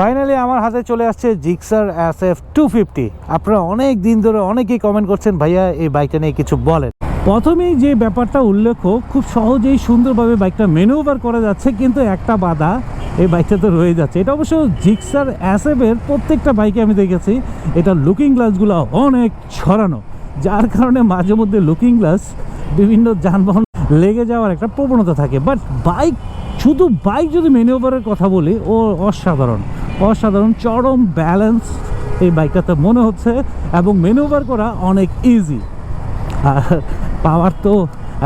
Finally আমার হাতে চলে আসছে Gixxer S F two fifty আপনারা অনেক দিন ধরে অনেকেই কমেন্ট করছেন, ভাইয়া, এই বাইকটা নিয়ে কিছু বলেন। প্রথমেই যে ব্যাপারটা উল্লেখ খুব সহজেই সুন্দরভাবে বাইকটা মেনুভার করা যাচ্ছে, কিন্তু একটা বাধা এই বাইকটা তো রয়ে যাচ্ছে। এটা অবশ্য জিক্সার অ্যাসেফের প্রত্যেকটা বাইকে আমি দেখেছি। এটা লুকিং গ্লাসগুলো অনেক ছড়ানো, যার কারণে মাঝে মধ্যে লুকিং গ্লাস বিভিন্ন যানবাহন লেগে যাওয়ার একটা প্রবণতা থাকে। বাট বাইক শুধু বাইক যদি মেনুভারের কথা বলি, ও অসাধারণ। অসাধারণ, চরম ব্যালেন্স এই বাইকটাতে মনে হচ্ছে এবং মেনুভার করা অনেক ইজি আর পাওয়ার তো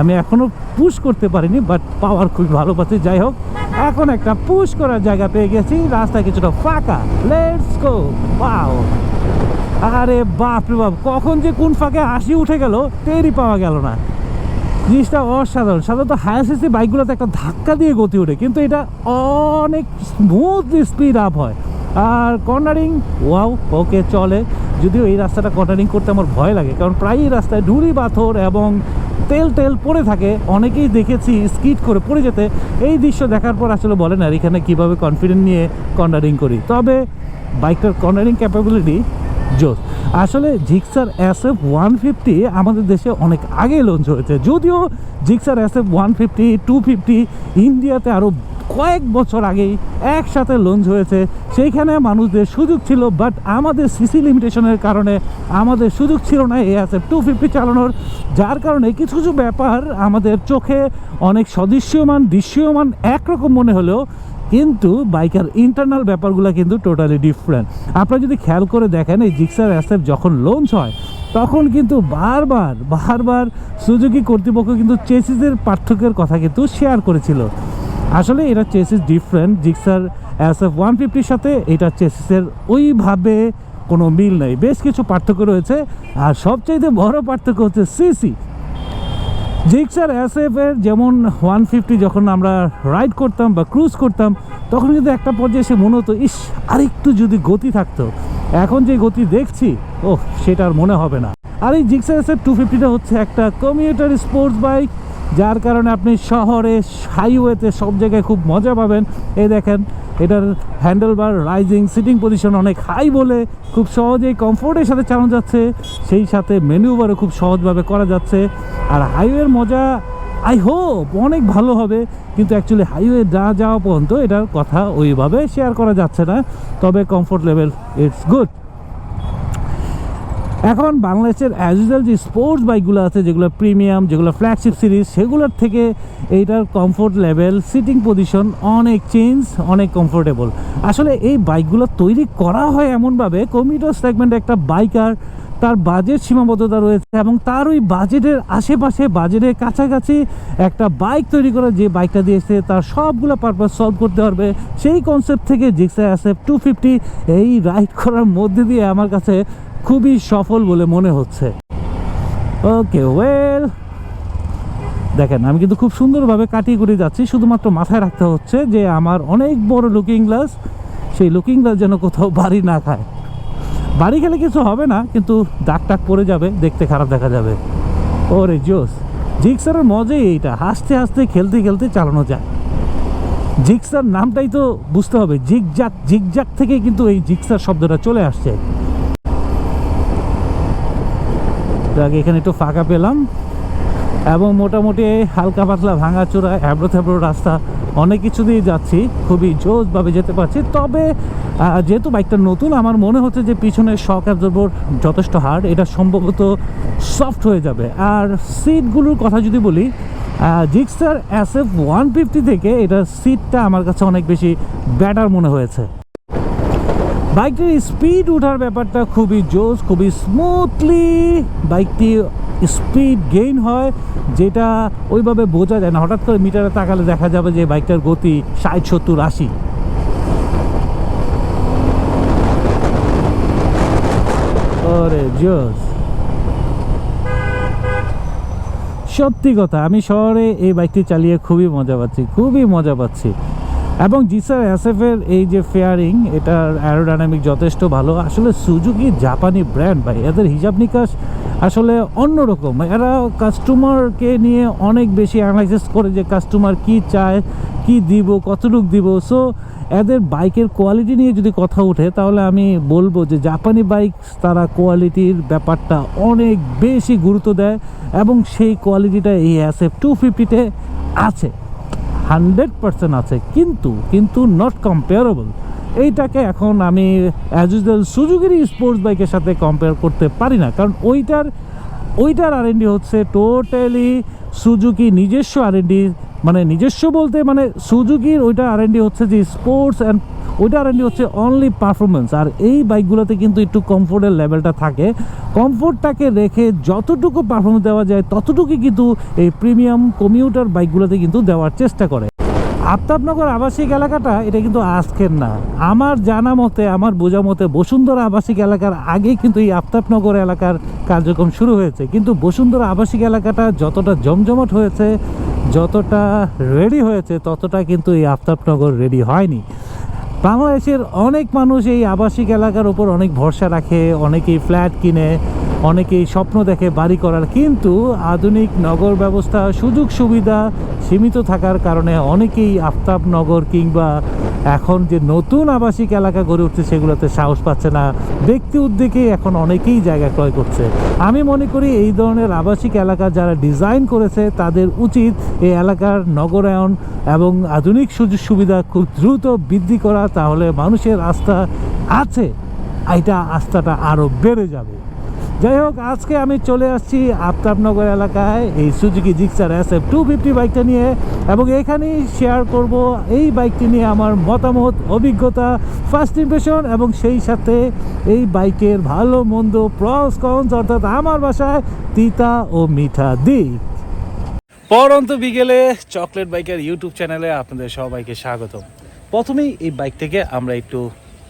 আমি এখনও পুশ করতে পারিনি বাট পাওয়ার খুব ভালো পাচ্ছি। যাই হোক, এখন একটা পুশ করার জায়গা পেয়ে গেছি। রাস্তায় কিছুটা ফাঁকা। লেটস গো পাও আরে বাপ রে বাপ, কখন যে কোন ফাঁকে হাসি উঠে গেল, টেরই পাওয়া গেল না। জিনিসটা অসাধারণ। সাধারণত হায়ার সিসি বাইকগুলোতে একটা ধাক্কা দিয়ে গতি ওঠে, কিন্তু এটা অনেক স্মুথলি স্পিড আপ হয়। আর কর্নারিং ওয়াও ওকে চলে। যদিও এই রাস্তাটা কর্নারিং করতে আমার ভয় লাগে, কারণ প্রায়ই রাস্তায় ঢুড়ি পাথর এবং তেল তেল পড়ে থাকে। অনেকেই দেখেছি স্কিট করে পড়ে যেতে। এই দৃশ্য দেখার পর আসলে বলেন আর এখানে কীভাবে কনফিডেন্ট নিয়ে কর্নারিং করি? তবে বাইকটার কর্নারিং ক্যাপাবিলিটি জোস আসলে Gixxer S F one fifty আমাদের দেশে অনেক আগে লঞ্চ হয়েছে। যদিও Gixxer S F one fifty two fifty ইন্ডিয়াতে আরও কয়েক বছর আগেই একসাথে লঞ্চ হয়েছে। সেইখানে মানুষদের সুযোগ ছিল বাট আমাদের সিসি লিমিটেশনের কারণে আমাদের সুযোগ ছিল না এই আছে টু ফিফটি চালানোর। যার কারণে কিছু কিছু ব্যাপার আমাদের চোখে অনেক সদৃশ্যমান, দৃশ্যমান, একরকম মনে হলেও কিন্তু বাইকের ইন্টারনাল ব্যাপারগুলো কিন্তু টোটালি ডিফারেন্ট আপনারা যদি খেয়াল করে দেখেন, এই জিক্সার অ্যাসেপ যখন লঞ্চ হয়, তখন কিন্তু বারবার বারবার সুজুকি কর্তৃপক্ষ কিন্তু চেসিসের পার্থক্যের কথা কিন্তু শেয়ার করেছিল। আসলে এটা chassis different Gixxer S F one ফিফটির সাথে এটা চেসিসের ওইভাবে কোনো মিল নেই। বেশ কিছু পার্থক্য রয়েছে, আর সবচাইতে বড় পার্থক্য হচ্ছে সিসি জিক্সার এসএফ এর যেমন ওয়ান ফিফটি যখন আমরা রাইড করতাম বা ক্রুজ করতাম, তখন কিন্তু একটা পর্যায়ে এসে মনে হতো, ইস, আরেকটু যদি গতি থাকতো। এখন যে গতি দেখছি ও সেটা আর মনে হবে না। আর এই জিক্সার এস এফ টু ফিফটিটা হচ্ছে একটা কমিউটার স্পোর্টস বাইক যার কারণে আপনি শহরে হাইওয়েতে সব জায়গায় খুব মজা পাবেন। এই দেখেন, এটার handle bar rising seating position অনেক হাই বলে খুব সহজেই কমফোর্টের সাথে চালানো যাচ্ছে। সেই সাথে মেনুবারও খুব সহজভাবে করা যাচ্ছে। আর হাইওয়ের মজা আই হোপ অনেক ভালো হবে। কিন্তু অ্যাকচুয়ালি হাইওয়ে না যাওয়া পর্যন্ত এটার কথা ওইভাবে শেয়ার করা যাচ্ছে না। তবে কমফোর্ট লেভেল ইটস গুড এখন বাংলাদেশের অ্যাজ ইউজুয়াল যে স্পোর্টস বাইকগুলো আছে, যেগুলো প্রিমিয়াম যেগুলো ফ্ল্যাগশিপ সিরিজ সেগুলোর থেকে এইটার কমফোর্ট লেভেল সিটিং পজিশন অনেক চেঞ্জ অনেক কমফোর্টেবল আসলে এই বাইকগুলো তৈরি করা হয় এমনভাবে কমিউটার সেগমেন্টে একটা বাইকার তার বাজেট সীমাবদ্ধতা রয়েছে এবং তার ওই বাজেটের আশেপাশে বাজেটের কাছাকাছি একটা বাইক তৈরি করা যে বাইকটা দিয়েছে তার সবগুলো পারপাস সলভ করতে পারবে। সেই কনসেপ্ট থেকে Gixxer S F two fifty এই রাইড করার মধ্যে দিয়ে আমার কাছে খুবই সফল বলে মনে হচ্ছে। Okay, well. দেখেন, আমি কিন্তু খুব সুন্দরভাবে কাটিয়ে করে যাচ্ছি। শুধুমাত্র মাথায় রাখতে হচ্ছে যে আমার অনেক বড় লুকিং গ্লাস সেই লুকিং গ্লাস যেন কোথাও বাড়ি না খায়। বাড়ি খেলে কিছু হবে না, কিন্তু দাগ টাক পড়ে যাবে, দেখতে খারাপ দেখা যাবে। ওরে জোস, জিক্সারের মজাই এইটা, হাসতে হাসতে, খেলতে খেলতে চালানো যায়। জিক্সার নামটাই তো বুঝতে হবে জিগজাক জিগজাক থেকে কিন্তু এই জিক্সার শব্দটা চলে আসছে। যাক এখানে একটু ফাঁকা পেলাম। এবং মোটামুটি হালকা পাতলা ভাঙা চূড়া হ্যাবড়ো থ্যাবড়ো রাস্তা, অনেক কিছু দিয়ে যাচ্ছি। খুবই জোসভাবে যেতে পারছি। তবে যেহেতু বাইকটা নতুন, আমার মনে হচ্ছে যে পিছনের শক অ্যাবজর্বর যথেষ্ট হার্ড এটা সম্ভবত সফট হয়ে যাবে। আর সিটগুলোর কথা যদি বলি Gixxer S F one fifty থেকে এটার সিটটা আমার কাছে অনেক বেশি ব্যাটার মনে হয়েছে। বাইকটির স্পিড ওঠার ব্যাপারটা খুবই জোস খুবই স্মুথলি বাইকটি স্পিড গেইন হয়, যেটা ওইভাবে বোঝা যায় না। হঠাৎ করে মিটারে তাকালে দেখা যাবে যে বাইকটার গতি ষাট, সত্তর, আশি। সত্যি কথা, আমি শহরে এই বাইকটি চালিয়ে খুবই মজা পাচ্ছি, খুবই মজা পাচ্ছি। এবং জিসার এসএফের এই যে ফেয়ারিং এটার অ্যারোডাইনামিক যথেষ্ট ভালো। আসলে সুজুকি জাপানি ব্র্যান্ড ভাই, এদের হিসাব নিকাশ আসলে অন্যরকম। এরা কাস্টমারকে নিয়ে অনেক বেশি অ্যানালাইসিস করে যে কাস্টমার কি চায়, কি দিব, কতটুক দিব। সো এদের বাইকের কোয়ালিটি নিয়ে যদি কথা ওঠে, তাহলে আমি বলব যে জাপানি বাইক তারা কোয়ালিটির ব্যাপারটা অনেক বেশি গুরুত্ব দেয় এবং সেই কোয়ালিটিটা এই এস এফ টু ফিফটিতে আছে। হান্ড্রেড পার্সেন্ট আছে, কিন্তু কিন্তু নট কম্পেয়ারেবল এইটাকে এখন আমি অ্যাজ ইউজুয়াল সুযোগেরই স্পোর্টস বাইকের সাথে কম্পেয়ার করতে পারি না, কারণ ওইটার ওইটার আর হচ্ছে টোটালি সুজুকি নিজস্ব আর মানে নিজস্ব বলতে মানে সুজুকির ওইটা আর হচ্ছে যে স্পোর্টস অ্যান্ড ওইটা আর হচ্ছে অনলি পারফরমেন্স আর এই বাইকগুলোতে কিন্তু একটু কমফোর্টের লেভেলটা থাকে। কমফোর্টটাকে রেখে যতটুকু পারফরমেন্স দেওয়া যায়, ততটুকুই কিন্তু এই প্রিমিয়াম কমিউটার বাইকগুলোতে কিন্তু দেওয়ার চেষ্টা করে। আফতাবনগর আবাসিক এলাকাটা, এটা কিন্তু আজকের না। আমার জানা মতে, আমার বোঝা মতে, বসুন্ধরা আবাসিক এলাকার আগে কিন্তু এই আফতাবনগর এলাকার কার্যক্রম শুরু হয়েছে। কিন্তু বসুন্ধরা আবাসিক এলাকাটা যতটা জমজমাট হয়েছে, যতটা রেডি হয়েছে, ততটা কিন্তু এই আফতাবনগর রেডি হয়নি। বাংলাদেশের অনেক মানুষ এই আবাসিক এলাকার উপর অনেক ভরসা রাখে, অনেকেই ফ্ল্যাট কিনে, অনেকেই স্বপ্ন দেখে বাড়ি করার। কিন্তু আধুনিক নগর ব্যবস্থা সুযোগ সুবিধা সীমিত থাকার কারণে অনেকেই আফতাব নগর কিংবা এখন যে নতুন আবাসিক এলাকা গড়ে উঠছে সেগুলোতে সাহস পাচ্ছে না। ব্যক্তি উদ্যোগে এখন অনেকেই জায়গা ক্রয় করছে। আমি মনে করি এই ধরনের আবাসিক এলাকা যারা ডিজাইন করেছে, তাদের উচিত এই এলাকার নগরায়ন এবং আধুনিক সুযোগ সুবিধা খুব দ্রুত বৃদ্ধি করা, তাহলে মানুষের আস্থা আছে। এটা আস্থাটা আরও বেড়ে যাবে। যাই হোক, আজকে আমি চলে আসছি আফতাবনগর এলাকায় এই Suzuki Gixxer S F two fifty বাইকটা নিয়ে এবং এখানেই শেয়ার করব এই বাইকটি নিয়ে আমার মতামত, অভিজ্ঞতা ফার্স্ট ইমপ্রেশন এবং সেই সাথে এই বাইকের ভালো, মন্দ প্রস কনস অর্থাৎ আমার বাসায় তিতা ও মিঠা দিক। পরন্ত বিকেলে চকলেট বাইকের ইউটিউব চ্যানেলে আপনাদের সবাইকে স্বাগত প্রথমেই এই বাইকটাকে আমরা একটু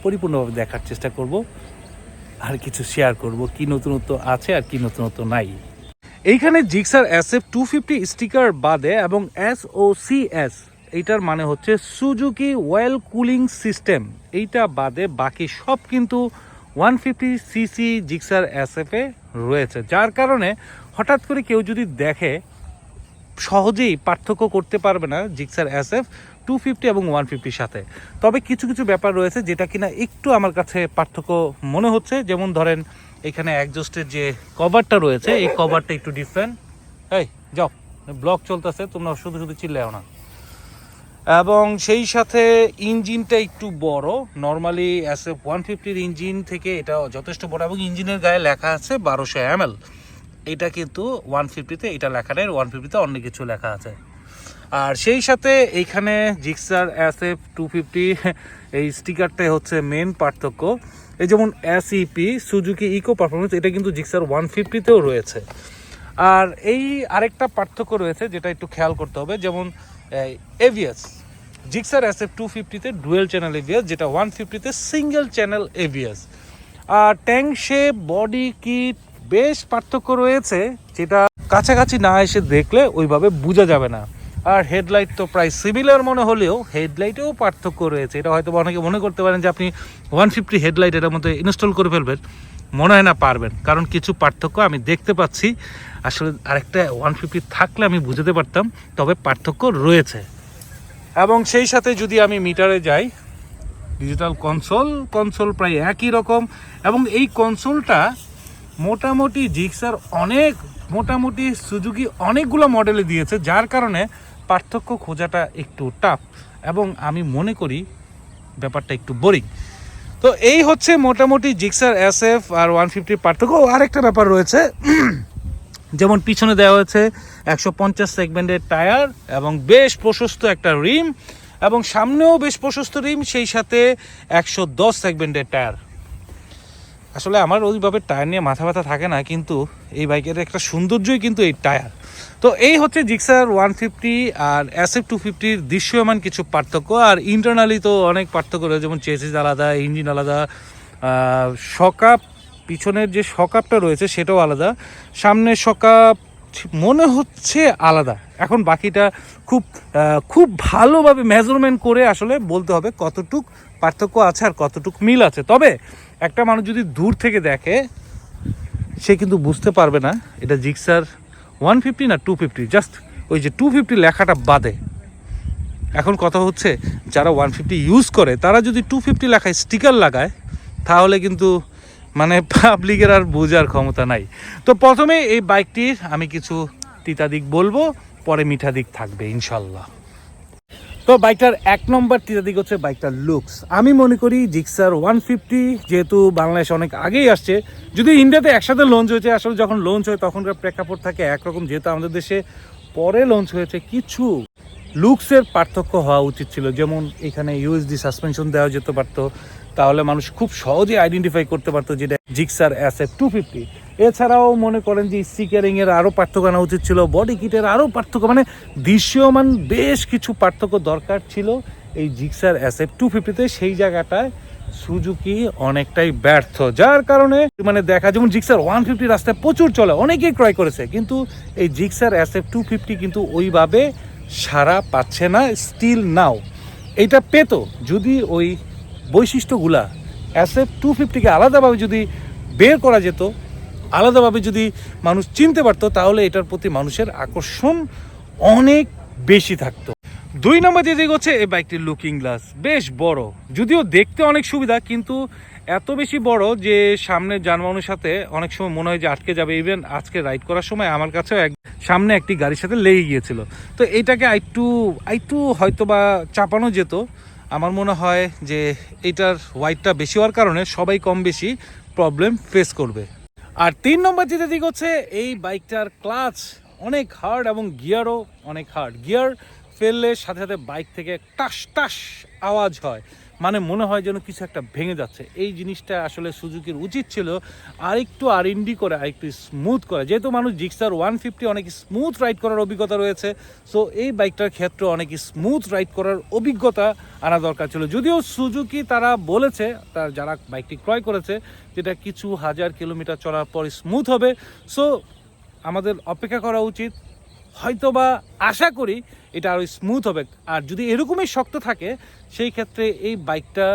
পরিপূর্ণভাবে দেখার চেষ্টা করব। আর কিছু শেয়ার করব, কি নতুনত্ব আছে আর কি নতুনত্ব নাই। এইখানে Gixxer S F two fifty sticker বাদে এবং এস ও সি এস এইটার মানে হচ্ছে সুজুকি ওয়েল কুলিং সিস্টেম এইটা বাদে বাকি সব কিন্তু one fifty CC Gixxer S এফে রয়েছে। যার কারণে হঠাৎ করে কেউ যদি দেখে, সহজেই পার্থক্য করতে পারবে না Gixxer S F two fifty এবং ওয়ান ফিফটির সাথে। তবে কিছু কিছু ব্যাপার রয়েছে যেটা কিনা একটু আমার কাছে পার্থক্য মনে হচ্ছে। যেমন ধরেন, এখানে একজস্টের যে কভারটা রয়েছে, এই কভারটা একটু ডিফারেন্ট এই, যাও ব্লক চলতেছে, তোমরা শুধু শুধু চিল্লাও না। এবং সেই সাথে ইঞ্জিনটা একটু বড়। নর্মালি এস এফ ওয়ান ফিফটির ইঞ্জিন থেকে এটা যথেষ্ট বড় এবং ইঞ্জিনের গায়ে লেখা আছে বারোশো এম এটা কিন্তু ওয়ান ফিফটিতে এটা লেখা নেই ওয়ান ফিফটিতে অন্য কিছু লেখা আছে। আর সেই সাথে এইখানে Gixxer S F two fifty এই স্টিকারটাই হচ্ছে মেন পার্থক্য। এই যেমন S EP Suzuki eco performance এটা কিন্তু জিক্সার ওয়ান ফিফটিতেও রয়েছে। আর এই আরেকটা পার্থক্য রয়েছে যেটা একটু খেয়াল করতে হবে, যেমন ABS Gixxer S F two ফিফটিতে dual channel ABS যেটা ওয়ান ফিফটিতে সিঙ্গেল চ্যানেল এভিএস আর ট্যাঙ্ক শেপ বডি কিট বেশ পার্থক্য রয়েছে, যেটা কাছাকাছি না এসে দেখলে ওইভাবে বোঝা যাবে না। আর হেডলাইট তো প্রায় সিমিলার মনে হলেও হেডলাইটেও পার্থক্য রয়েছে। এটা হয়তো অনেকে মনে করতে পারেন যে আপনি ওয়ান ফিফটি হেডলাইট এটার মধ্যে ইনস্টল করে ফেলবেন, মনে হয় না পারবেন। কারণ কিছু পার্থক্য আমি দেখতে পাচ্ছি। আসলে আরেকটা ওয়ান ফিফটি থাকলে আমি বুঝতে পারতাম, তবে পার্থক্য রয়েছে। এবং সেই সাথে যদি আমি মিটারে যাই, ডিজিটাল কনসোল কনসোল প্রায় একই রকম। এবং এই কনসোলটা মোটামুটি জিক্সার অনেক, মোটামুটি সুজুকি অনেকগুলো মডেলে দিয়েছে, যার কারণে পার্থক্য খোঁজাটা একটু টাফ এবং আমি মনে করি ব্যাপারটা একটু বোরিং তো এই হচ্ছে মোটামুটি জিক্সার এস এফ আর ওয়ান ফিফটির পার্থক্য। আরেকটা ব্যাপার রয়েছে, যেমন পিছনে দেওয়া হয়েছে একশো পঞ্চাশ সেগমেন্টের টায়ার এবং বেশ প্রশস্ত একটা রিম এবং সামনেও বেশ প্রশস্ত রিম সেই সাথে একশো দশ সেগমেন্টের টায়ার আসলে আমার ওইভাবে টায়ার নিয়ে মাথা ব্যথা থাকে না, কিন্তু এই বাইকের একটা সৌন্দর্যই কিন্তু এই টায়ার। তো এই হচ্ছে জিক্সার ওয়ান ফিফটি আর এস এফ টু ফিফটির দৃশ্যমান কিছু পার্থক্য, আর ইন্টারনালি তো অনেক পার্থক্য রয়েছে, যেমন চেসিস আলাদা, ইঞ্জিন আলাদা সকাপ, পিছনের যে সকাপটা রয়েছে সেটাও আলাদা। সামনের সকাপ মনে হচ্ছে আলাদা। এখন বাকিটা খুব খুব ভালোভাবে মেজারমেন্ট করে আসলে বলতে হবে কতটুক পার্থক্য আছে আর কতটুক মিল আছে। তবে একটা মানুষ যদি দূর থেকে দেখে, সে কিন্তু বুঝতে পারবে না, এটা জিক্সার ওয়ান ফিফটি না টু ফিফটি, জাস্ট ওই যে টু ফিফটি লেখাটা বাদে। এখন কথা হচ্ছে, যারা ওয়ান ফিফটি ইউজ করে, তারা যদি টু ফিফটি লেখায় স্টিকার লাগায়, তাহলে কিন্তু মানে পাবলিকের আর বোঝার ক্ষমতা নাই। তো প্রথমে এই বাইকটির আমি কিছু তিতা দিক বলব, পরে মিঠা দিক থাকবে ইনশাল্লাহ তো বাইকটার এক নম্বর দিক হচ্ছে বাইকটার লুকস আমি মনে করি জিক্সার ওয়ান ফিফটি যেহেতু বাংলাদেশ অনেক আগেই আসছে, যদি ইন্ডিয়াতে একসাথে লঞ্চ হয়েছে, আসলে যখন লঞ্চ হয় তখনকার প্রেক্ষাপট থাকে একরকম, যেহেতু আমাদের দেশে পরে লঞ্চ হয়েছে কিছু লুকসের পার্থক্য হওয়া উচিত ছিল। যেমন এখানে ইউএসডি সাসপেনশন দেওয়া যেতে পারতো তাহলে মানুষ খুব সহজে আইডেন্টিফাই করতে পারতো যেটা জিক্সার এফ টু ফিফটি এছাড়াও মনে করেন যে স্টিকারিং এর আরও পার্থক্য আনা উচিত ছিল বডি কিটের আরও পার্থক্য মানে দৃশ্যমান বেশ কিছু পার্থক্য দরকার ছিল এই জিক্সার এফ টু ফিফটিতে সেই জায়গাটায় সুজুকি অনেকটাই ব্যর্থ, যার কারণে মানে দেখা যেমন জিক্সার ওয়ান ফিফটি রাস্তায় প্রচুর চলে, অনেকেই ক্রয় করেছে, কিন্তু এই জিক্সার এফ টু ফিফটি কিন্তু ওইভাবে সারা পাচ্ছে না স্টিল নাও এটা পেত, যদি ওই বৈশিষ্ট্যগুলা এস এফ টু ফিফটিকে আলাদাভাবে যদি বের করা যেত, আলাদাভাবে যদি মানুষ চিনতে পারতো, তাহলে এটার প্রতি মানুষের আকর্ষণ অনেক বেশি থাকতো। দুই নম্বর যে দিক হচ্ছে, এই বাইকটির লুকিং গ্লাস বেশ বড়। যদিও দেখতে অনেক সুবিধা, কিন্তু এত বেশি বড় যে সামনে যানবাহনের সাথে অনেক সময় মনে হয় যে আটকে যাবে। ইভেন আজকে রাইড করার সময় আমার কাছেও এক সামনে একটি গাড়ির সাথে লেগে গিয়েছিল। তো এটাকে আইটু আইটু হয়তো বা চাপানো যেত। আমার মনে হয় যে এটার হোয়াইটটা বেশি হওয়ার কারণে সবাই কম বেশি প্রবলেম ফেস করবে। আর তিন নম্বর যেটা দিক হচ্ছে, এই বাইকটার ক্লাচ অনেক হার্ড এবং গিয়ারও অনেক হার্ড গিয়ার ফেললে সাথে সাথে বাইক থেকে টাস টাস আওয়াজ হয়। মানে মনে হয় যেন কিছু একটা ভেঙে যাচ্ছে। এই জিনিসটা আসলে সুজুকির উচিত ছিল আরেকটু আর ইন্ডি করে, আরেকটু স্মুথ করে। যেহেতু মানুষ জিক্সার ওয়ান ফিফটি অনেক স্মুথ রাইড করার অভিজ্ঞতা রয়েছে সো এই বাইকটার ক্ষেত্রে অনেক স্মুথ রাইড করার অভিজ্ঞতা আনা দরকার ছিল। যদিও সুজুকি তারা বলেছে, তার যারা বাইকটি ক্রয় করেছে, যেটা কিছু হাজার কিলোমিটার চলার পর স্মুথ হবে। সো আমাদের অপেক্ষা করা উচিত। হয়তোবা আশা করি এটা আরও স্মুথ হবে। আর যদি এরকমই শক্ত থাকে সেই ক্ষেত্রে এই বাইকটা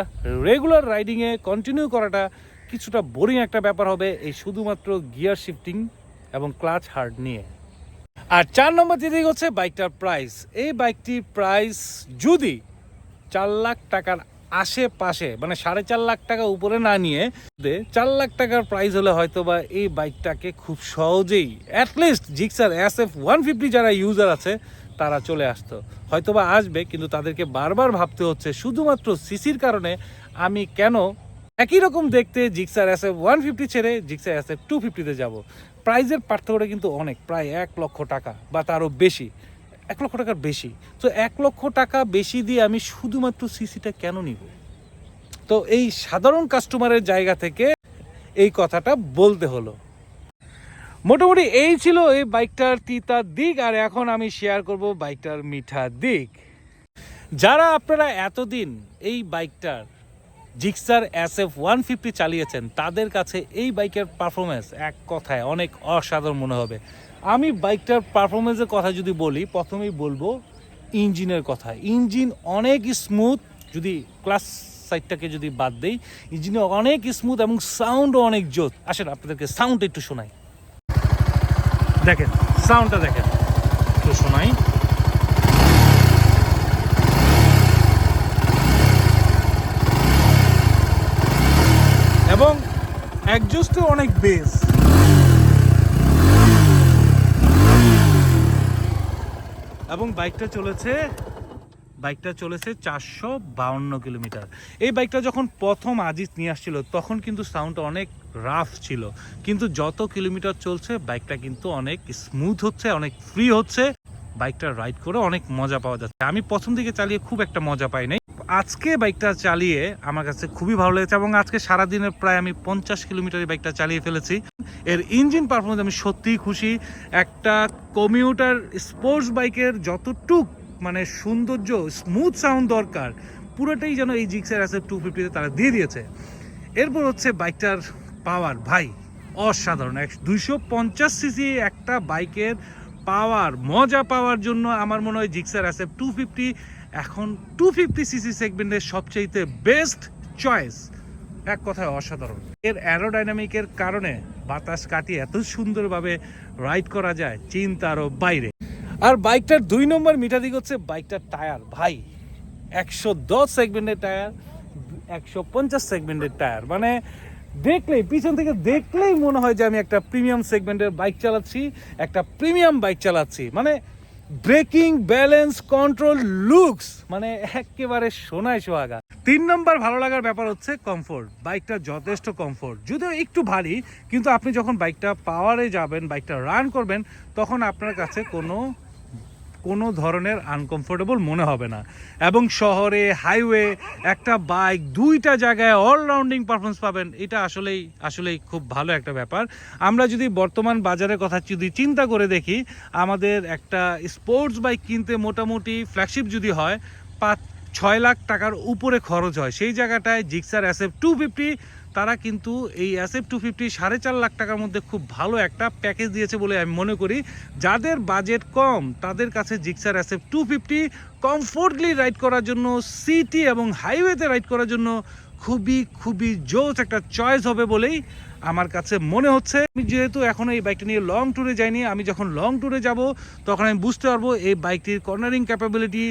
রেগুলার রাইডিংয়ে কন্টিনিউ করাটা কিছুটা বোরিং একটা ব্যাপার হবে এই শুধুমাত্র গিয়ার শিফটিং এবং ক্লাচ হার্ড নিয়ে। আর চার নম্বর যেদিকে হচ্ছে বাইকটার প্রাইস এই বাইকটির প্রাইস যদি চার লাখ টাকার আশেপাশে মানে সাড়ে চার লাখ টাকা উপরে না নিয়ে চার লাখ টাকার প্রাইস হলে হয়তো বা এই বাইকটাকে খুব সহজেই at least Gixxer S F one fifty যারা ইউজার আছে তারা চলে আসতো। হয়তো বা আসবে, কিন্তু তাদেরকে বারবার ভাবতে হচ্ছে, শুধুমাত্র সিসির কারণে আমি কেন একই রকম দেখতে Gixxer S F one fifty ছেড়ে জিক্সার এস এফ টু ফিফটিতে যাব। প্রাইজের পার্থক্যটা কিন্তু অনেক, প্রায় এক লক্ষ টাকা, বা তারও বেশি, এক লক্ষ টাকার বেশি। তো এক লক্ষ টাকা বেশি দিয়ে আমি শুধুমাত্র সিসিটা কেন নিব? তো এই সাধারণ কাস্টমারের জায়গা থেকে এই কথাটা বলতে হলো। মোটামুটি এই ছিল এই বাইকটার তিতার দিক, আর এখন আমি শেয়ার করব বাইকটার মিঠা দিক। যারা আপনারা এতদিন এই বাইকটার Gixxer S F one fifty চালিয়েছেন, তাদের কাছে এই বাইকের পারফরমেন্স এক কথায় অনেক অসাধারণ মনে হবে। আমি বাইকটার পারফরমেন্সের কথা যদি বলি, প্রথমেই বলব ইঞ্জিনের কথা। ইঞ্জিন অনেক স্মুথ যদি ক্লাস সাইডটাকে যদি বাদ দেই ইঞ্জিনে অনেক স্মুথ এবং সাউন্ডও অনেক জোর। আসেন আপনাদেরকে সাউন্ড একটু শোনাই। দেখেন সাউন্ডটা দেখেন। একটু শোনাই। এবং একজস্ট অনেক বেস এবং বাইকটা চলেছে বাইকটা চলেছে চারশো বাউন্ন কিলোমিটার। এই বাইকটা যখন প্রথম আজিজ নিয়ে আসছিল, তখন কিন্তু সাউন্ডটা অনেক রাফ ছিল। কিন্তু যত কিলোমিটার চলছে, বাইকটা কিন্তু অনেক স্মুথ হচ্ছে, অনেক ফ্রি হচ্ছে। বাইকটা রাইড করে অনেক মজা পাওয়া যাচ্ছে। আমি প্রথম দিকে চালিয়ে খুব একটা মজা পাই নাই আজকে বাইকটা চালিয়ে আমার কাছে খুবই ভালো লেগেছে এবং আজকে সারাদিনের প্রায় আমি পঞ্চাশ কিলোমিটার বাইকটা চালিয়ে ফেলেছি। এর ইঞ্জিন পারফরমেন্স আমি সত্যিই খুশি। একটা কমিউটার স্পোর্টস বাইকের যতটুক মানে সৌন্দর্য স্মুথ সাউন্ড দরকার। পুরোটাই যেন এই জিক্সের অ্যাসেপ টু ফিফটিতে তারা দিয়ে দিয়েছে। এরপর হচ্ছে বাইকটার পাওয়ার ভাই, অসাধারণ। এক দুইশো পঞ্চাশ সিসি একটা বাইকের পাওয়ার মজা পাওয়ার জন্য আমার মনে হয় Gixxer S F two fifty এখন টু ফিফটি সিসি সেগমেন্টের সবচাইতে বেস্ট চয়েস এক কথায় অসাধারণ। এর অ্যারোডাইনামিকের কারণে বাতাস কাটিয়ে এত সুন্দরভাবে রাইড করা যায় চিন্তারও বাইরে। আর বাইকটার দুই নম্বর মিটার দিক হচ্ছে বাইকটার টায়ার। ভাই, একশো দশ সেগমেন্টের টায়ার, একশো পঞ্চাশ সেগমেন্টের টায়ার। মানে দেখলেই, পিছন থেকে দেখলেই মনে হয় যে আমি একটা প্রিমিয়াম সেগমেন্টের বাইক চালাচ্ছি, একটা প্রিমিয়াম বাইক চালাচ্ছি। মানে ব্রেকিং, ব্যালেন্স, কন্ট্রোল, লুকস মানে একেবারে সোনায় সোহাগা। তিন নম্বর ভালো লাগার ব্যাপার হচ্ছে কমফোর্ট। বাইকটা যথেষ্ট কমফোর্ট। যদিও একটু ভারী, কিন্তু আপনি যখন বাইকটা পাওয়ারে যাবেন, বাইকটা রান করবেন, তখন আপনার কাছে কোনো কোনো ধরনের আনকমফোর্টেবল মনে হবে না। এবং শহরে হাইওয়ে একটা বাইক দুইটা জায়গায় অলরাউন্ডিং পারফরমেন্স পাবেন, এটা আসলেই আসলেই খুব ভালো একটা ব্যাপার। আমরা যদি বর্তমান বাজারের কথা যদি চিন্তা করে দেখি, আমাদের একটা স্পোর্টস বাইক কিনতে মোটামুটি ফ্ল্যাগশিপ যদি হয়, পাঁচ ছয় লাখ টাকার উপরে খরচ হয়। সেই জায়গাটায় জিক্সার এসএফ টু ফিফটি তারা কিন্তু এই এসএফ টু ফিফটি সাড়ে চার লাখ টাকার মধ্যে খুব ভালো একটা প্যাকেজ দিয়েছে বলে আমি মনে করি। যাদের বাজেট কম, তাদের কাছে Gixxer SF two fifty comfortably ride করার জন্য সিটি এবং হাইওয়েতে রাইড করার জন্য খুবই খুবই জোস একটা চয়েস হবে বলেই আমার কাছে মনে হচ্ছে, আমি যেহেতু এখনও এই বাইকটা নিয়ে লং ট্যুরে যাইনি, আমি যখন লং ট্যুরে যাব, তখন আমি বুঝতে পারব এই বাইকটির কর্নারিং ক্যাপাবিলিটি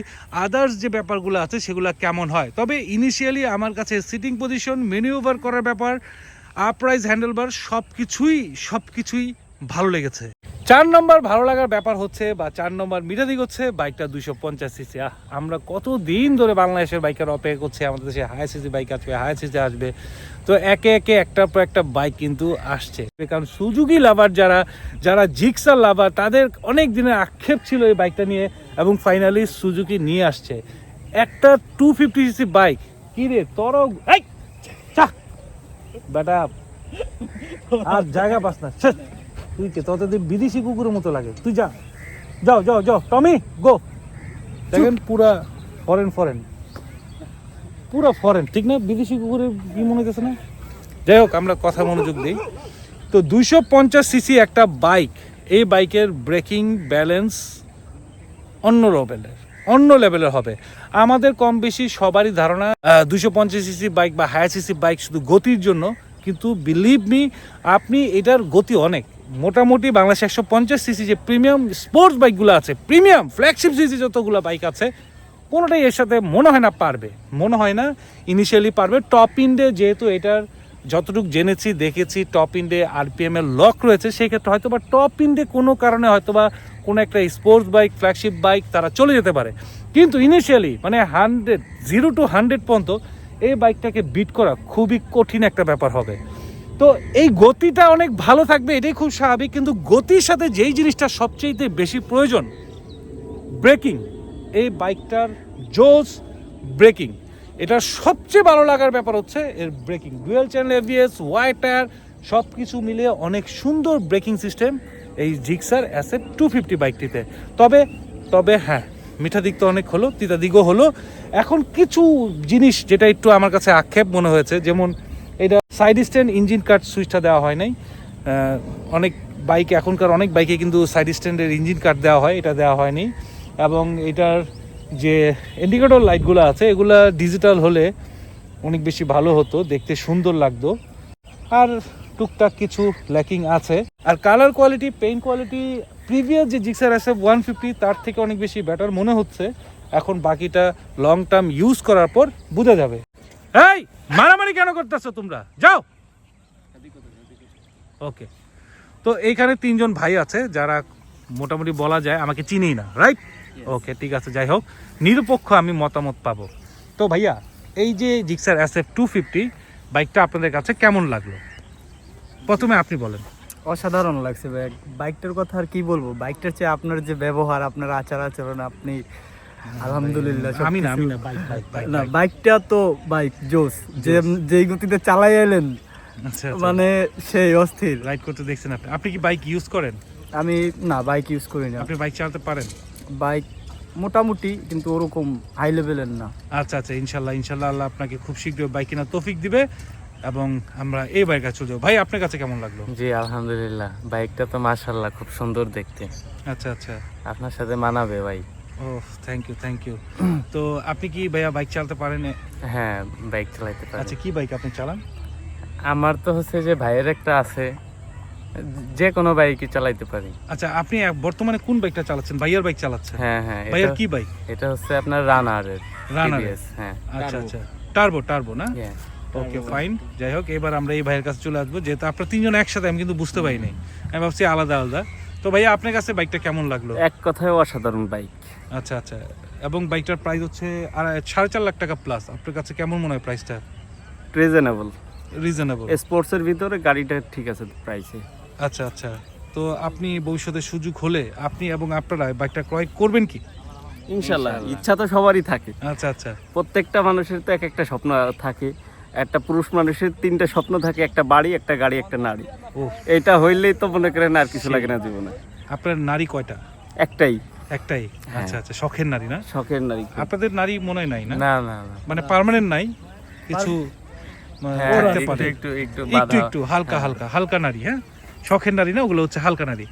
আদার্স যে ব্যাপারগুলো আছে সেগুলো কেমন হয়। তবে ইনিশিয়ালি আমার কাছে সিটিং পজিশন মেনিউভার করার ব্যাপার আপরাইজ হ্যান্ডেলবার সব কিছুই সব কিছুই ভালো লেগেছে। চার নম্বর ভালো লাগার ব্যাপার হচ্ছে বা চার নম্বর মিটাদিক হচ্ছে বাইকটা দুইশো পঞ্চাশ সিসি। আমরা কত দিন ধরে বাংলাদেশের বাইকের অপেক্ষা করছি, আমাদের দেশে হাই সিসি বাইক আসবে হাই সিসি আসবে। তো একে একে একটার পর একটা বাইক কিন্তু আসছে। কারণ সুজুকি লাভার যারা যারা জিক্সার লাভার তাদের অনেক দিনের আক্ষেপ ছিল এই বাইকটা নিয়ে এবং ফাইনালি সুজুকি নিয়ে আসছে। একটা টু ফিফটি সিসি বাইক, কি রে তোর বেটা, আর জায়গা পাস না। তুই কে? তোদের বিদেশি কুকুরের মতো লাগে। তুই যা। যাও যাও যাও। Tommy go. দেখেন পুরা ফরেন ফরেন পুরো ফরেন ঠিক না? বিদেশি কুকুরের কি মনে হইতেছে না? যাই হোক আমরা কথা মনোযোগ দিই। তো দুইশো পঞ্চাশ সিসি একটা বাইক। এই বাইকের ব্রেকিং ব্যালেন্স অন্য লেভেলের অন্য লেভেলের হবে। আমাদের কম বেশি সবারই ধারণা দুশো পঞ্চাশ সিসি বাইক বা হায়ার সিসি বাইক শুধু গতির জন্য। কিন্তু বিলিভ মি আপনি এটার গতি অনেক। মোটামুটি বাংলাদেশ একশো পঞ্চাশ সিসি যে প্রিমিয়াম স্পোর্টস বাইকগুলো আছে, প্রিমিয়াম ফ্ল্যাগশিপ সিসি যতগুলো বাইক আছে, কোনোটাই এর সাথে মনে হয় না পারবে। মনে হয় না ইনিশিয়ালি পারবে। টপ ইন্ডে যেহেতু এটার যতটুকু জেনেছি, দেখেছি টপ ইন্ডে আরপিএম এর লক রয়েছে সেক্ষেত্রে হয়তো বা টপ ইন্ডে কোনো কারণে হয়তো বা কোনো একটা স্পোর্টস বাইক, ফ্ল্যাগশিপ বাইক তারা চলে যেতে পারে। কিন্তু ইনিশিয়ালি মানে হান্ড্রেড জিরো টু হান্ড্রেড পর্যন্ত এই বাইকটাকে বিট করা খুবই কঠিন একটা ব্যাপার হবে। তো এই গতিটা অনেক ভালো থাকবে, এটাই খুব স্বাভাবিক, কিন্তু গতির সাথে যেই জিনিসটা সবচেয়ে বেশি প্রয়োজন, ব্রেকিং। এই বাইকটার জোস ব্রেকিং। এটা সবচেয়ে ভালো লাগার ব্যাপার হচ্ছে এর braking. Dual channel ABS Y tyre সব কিছু মিলিয়ে অনেক সুন্দর ব্রেকিং সিস্টেম এই Gixxer S F two fifty বাইকটিতে। তবে তবে হ্যাঁ মিঠা দিক তো অনেক হলো, তিতা দিকও হলো। এখন কিছু জিনিস যেটা একটু আমার কাছে আক্ষেপ মনে হয়েছে, যেমন সাইড স্ট্যান্ড ইঞ্জিন কাট সুইচটা দেওয়া হয় নাই। অনেক বাইক, এখনকার অনেক বাইকে কিন্তু সাইড স্ট্যান্ডের ইঞ্জিন কাট দেওয়া হয়, এটা দেওয়া হয়নি। এবং এটার যে ইন্ডিকেটর লাইটগুলো আছে, এগুলা ডিজিটাল হলে অনেক বেশি ভালো হতো, দেখতে সুন্দর লাগতো। আর টুকটাক কিছু ল্যাকিং আছে। আর colour quality paint quality previous যে জিক্সার আছে ওয়ান ফিফটি তার থেকে অনেক বেশি বেটার মনে হচ্ছে। এখন বাকিটা লং টার্ম ইউজ করার পর বোঝা যাবে। এই মারামারি কেন করতেছো তোমরা? যাও। ওকে তো এইখানে তিনজন ভাই আছে যারা মোটামুটি বলা যায় আমাকে চিনেই না রাইট ওকে ঠিক আছে যাই হোক। নিরপেক্ষ আমি মতামত পাবো। তো ভাইয়া এই যে Gixxer S F two fifty বাইকটা আপনাদের কাছে কেমন লাগল? প্রথমে আপনি বলেন। অসাধারণ লাগছে ভাই। বাইকটার কথা আর কি বলব? বাইকটার চেয়ে আপনার যে ব্যবহার আপনার আচার আচরণ আপনি আলহামদুলিল্লাহ আমি না আমি না বাইক না বাইকটা তো বাইক জোস যে যেই গতিতে চালাই এলেন আচ্ছা মানে সেই অস্থির। রাইড করতে দেখছেন আপনি। আপনি কি বাইক ইউজ করেন? আমি না বাইক ইউজ করি না। আপনি বাইক চালাতে পারেন? বাইক মোটামুটি কিন্তু ওরকম হাই লেভেলের না। আচ্ছা আচ্ছা ইনশাল্লাহ ইনশাল্লাহ আল্লাহ আপনাকে খুব শীঘ্রই বাইক কেনার তৌফিক দিবে এবং আমরা এই বাইক চলে যাব। ভাই আপনার কাছে কেমন লাগল? জি আলহামদুলিল্লাহ। বাইকটা তো মাশাল্লাহ খুব সুন্দর দেখতে। আচ্ছা আচ্ছা। আপনার সাথে মানাবে ভাই। ও থ্যাংক ইউ থ্যাংক ইউ তো আপনি কি ভাইয়া বাইক চালাতে পারেন? হ্যাঁ বাইক চালাইতে পারি। আচ্ছা কি বাইক আপনি চালান? আমার তো হচ্ছে যে ভাইয়ের একটা আছে যে কোনো বাইকই চালাইতে পারি। আচ্ছা আপনি বর্তমানে কোন বাইকটা চালাচ্ছেন? ভাইয়ার বাইক চালাচ্ছেন? হ্যাঁ হ্যাঁ ভাইয়ার কি বাইক এটা হচ্ছে আপনার রানারের TVS, হ্যাঁ। আচ্ছা আচ্ছা। টার্বো টার্বো না? ওকে ফাইন যাই হোক এবার আমরা এই ভাইয়ের কাছে চলে আসব। যেহেতু আপনারা তিনজন একসাথে আমি কিন্তু বুঝতে পারিনি। আমি ভাবছি আলাদা আলাদা। তো ভাইয়া আপনার কাছে বাইকটা কেমন লাগল? এক কথায় অসাধারণ বাইক আচ্ছা আচ্ছা। এবং বাইকটার প্রাইস হচ্ছে সাড়ে চার লাখ টাকা প্লাস আপনার কাছে কেমন মনে হয় প্রাইসটা রিজনেবল রিজনেবল স্পোর্টসের ভিতরে গাড়িটা ঠিক আছে প্রাইসে আচ্ছা আচ্ছা। তো আপনি ভবিষ্যতে সুযোগ হলে আপনি এবং আপনারা বাইকটা ক্রয় করবেন কি? ইনশাল্লাহ ইচ্ছা তো সবারই থাকে। আচ্ছা আচ্ছা। প্রত্যেকটা মানুষের তো এক একটা স্বপ্ন থাকে। একটা পুরুষ মানুষের তিনটা স্বপ্ন থাকে একটা বাড়ি একটা গাড়ি একটা নারী। এটা হইলেই তো মনে করেন আর কিছু লাগে না জীবনে। আপনার নারী কয়টা? একটাই। একটাই? হ্যাঁ। আচ্ছা আচ্ছা শখের নারী না? শখের নারী আপনাদের নারী মনে হয় নাই না? না না মানে পার্মানেন্ট নাই? কিছু হ্যাঁ, থাকতে একটু একটু হালকা। হালকা হালকা নারী হ্যাঁ? শখের নারী না ওগুলো হচ্ছে হালকা নারী।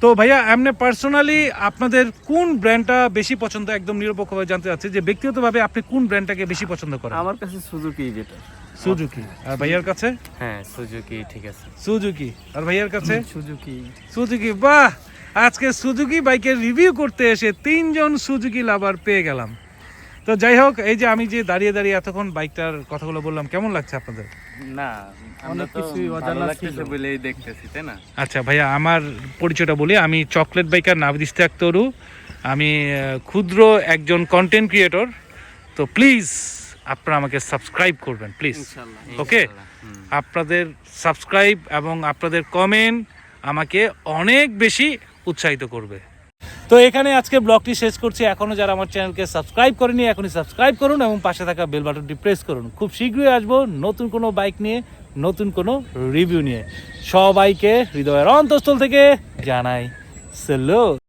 তো ভাইয়া এমনি পার্সোনালি আপনাদের কোন ব্র্যান্ডটা বেশি পছন্দ একদম নিরপেক্ষভাবে জানতে চাচ্ছি যে ব্যক্তিগতভাবে আপনি কোন ব্র্যান্ডটাকে বেশি পছন্দ করেন? আমার কাছে সুজুকি যেটা। সুজুকি আর ভাইয়ার কাছে? হ্যাঁ সুজুকি ঠিক আছে। সুজুকি আর ভাইয়ার কাছে? সুজুকি সুজুকি বাহ! আজকে সুজুকি বাইকের রিভিউ করতে এসে তিনজন সুজুকি লাভার পেয়ে গেলাম। তো যাই হোক এই যে আমি যে দাঁড়িয়ে দাঁড়িয়ে এতক্ষণ বাইকটার কথাগুলো বললাম কেমন লাগছে আপনাদের? না অনেক কিছুই অজানা ছিল। বলেই দেখতেছি তাই না? আচ্ছা ভাইয়া আমার পরিচয়টা বলি। আমি চকলেট বাইকার নাবিদ ইস্তাক তরু। আমি ক্ষুদ্র একজন কন্টেন্ট ক্রিয়েটর তো প্লিজ আপনারা আমাকে সাবস্ক্রাইব করবেন প্লিজ ওকে আপনাদের সাবস্ক্রাইব এবং আপনাদের কমেন্ট আমাকে অনেক বেশি উৎসাহিত করবে। তো এখানে আজকে ব্লগটি শেষ করছি। এখনও যারা আমার চ্যানেলকে সাবস্ক্রাইব করেনি, এখনই সাবস্ক্রাইব করুন এবং পাশে থাকা বেল বাটনটি প্রেস করুন। খুব শীঘ্রই আসব নতুন কোনো বাইক নিয়ে, নতুন কোনো রিভিউ নিয়ে। সবাইকে হৃদয়ের অন্তঃস্থল থেকে জানাই সেলো